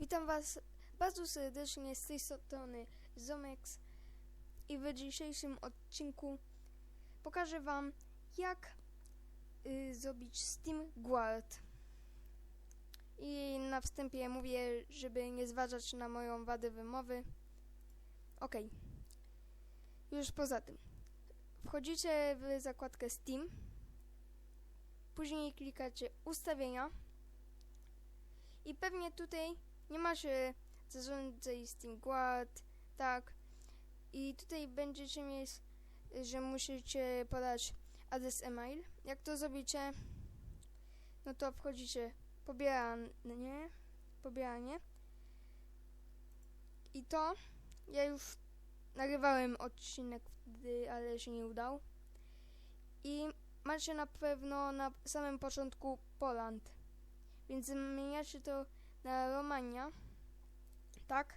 Witam Was bardzo serdecznie z tej strony Zomex i w dzisiejszym odcinku pokażę Wam jak y, zrobić Steam Guard. I na wstępie mówię, żeby nie zważać na moją wadę wymowy. Ok. Już poza tym. Wchodzicie w zakładkę Steam. Później klikacie ustawienia. I pewnie tutaj nie macie zarządzaj Steam Guard, tak. I tutaj będziecie mieć, że musicie podać adres e-mail. Jak to zrobicie, no to wchodzicie pobieranie, pobieranie. I to ja już nagrywałem odcinek wtedy, ale się nie udał. I macie na pewno na samym początku Poland. Więc zmieniacie to na Romania. Tak.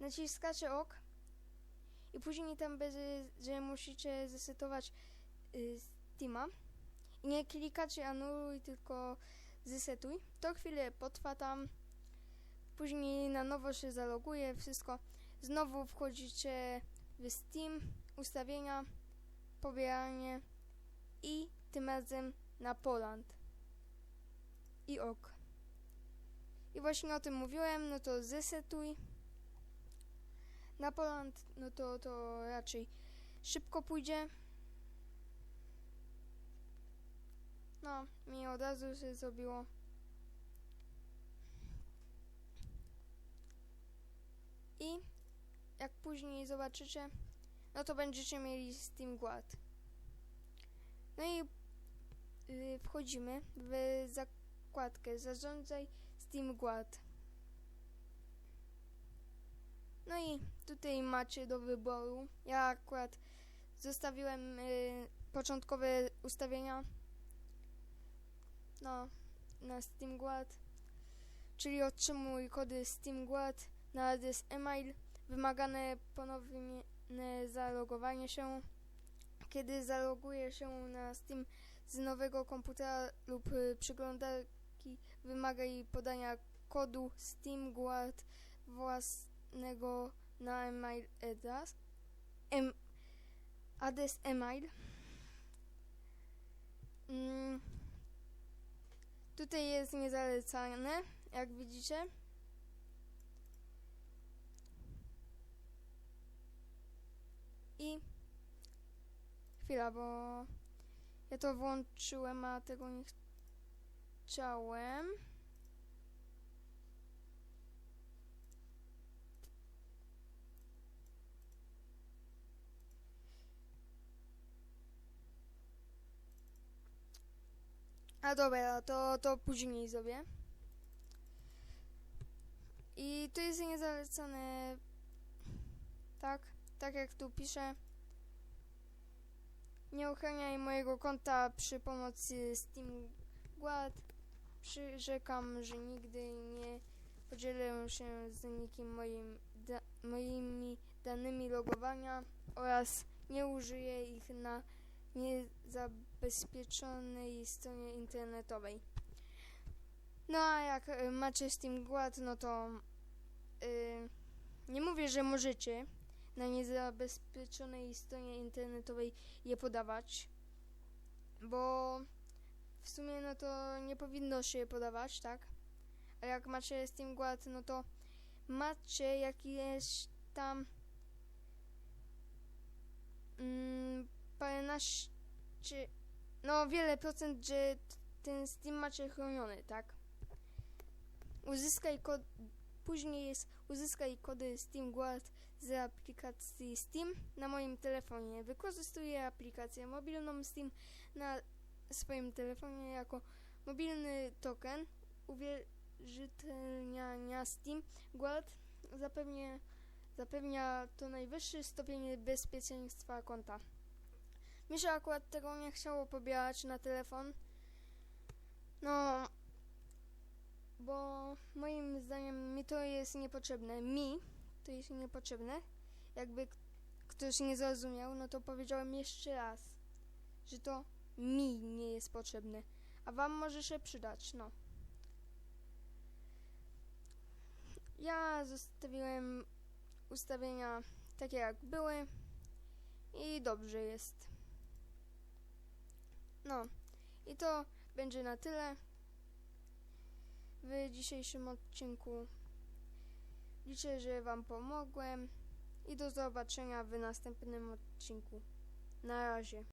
Naciskacie OK. I później tam będzie, że musicie zesetować y, Steama. I nie klikacie anuluj, tylko zesetuj. To chwilę potrwa tam. Później na nowo się zaloguje, wszystko. Znowu wchodzicie w Steam, ustawienia, pobieranie i tym razem na Poland. I ok. I właśnie o tym mówiłem, no to zesetuj. Na Poland, no to, to raczej szybko pójdzie. No, mi od razu się zrobiło. I jak później zobaczycie, no to będziecie mieli Steam Guard. No i yy, wchodzimy w zakładkę Zarządzaj Steam Guard. No i tutaj macie do wyboru. Ja akurat zostawiłem y, początkowe ustawienia no, na Steam Guard, czyli otrzymuj kody Steam Guard na adres e-mail, wymagane ponowne zalogowanie się. Kiedy zaloguje się na Steam z nowego komputera lub y, przeglądarki, wymaga jej podania kodu Steam Guard własnego na e-mail adres, em, adres e-mail. Mm. Tutaj jest niezalecane, jak widzicie. I chwila, bo ja to włączyłem, a tego nie chciałem. A dobra, to, to później zrobię. I tu jest niezalecane, tak, tak jak tu pisze. Nie ochraniaj mojego konta przy pomocy Steam Guard. Przyrzekam, że nigdy nie podzielę się z nikim moim da moimi danymi logowania oraz nie użyję ich na niezabezpieczonej stronie internetowej. No a jak y, macie Steam Guard, no to yy, nie mówię, że możecie na niezabezpieczonej stronie internetowej je podawać, bo w sumie no to nie powinno się je podawać, tak? A jak macie Steam Guard, no to macie jakieś tam mm, paręnaście, no wiele procent, że ten Steam macie chroniony, tak? Uzyskaj kod, później jest uzyskaj kody Steam Guard z aplikacji Steam na moim telefonie. Wykorzystuję aplikację mobilną Steam na swoim telefonie jako mobilny token uwierzytelniania Steam Guard zapewnia, zapewnia to najwyższy stopień bezpieczeństwa konta. Mi się akurat tego nie chciało pobierać na telefon. No, bo moim zdaniem mi to jest niepotrzebne. Mi to jest niepotrzebne. Jakby ktoś nie zrozumiał, no to powiedziałem jeszcze raz, że to mi nie jest potrzebne, a wam może się przydać, no. Ja zostawiłem ustawienia takie jak były i dobrze jest. No i to będzie na tyle w dzisiejszym odcinku. Liczę, że Wam pomogłem i do zobaczenia w następnym odcinku. Na razie.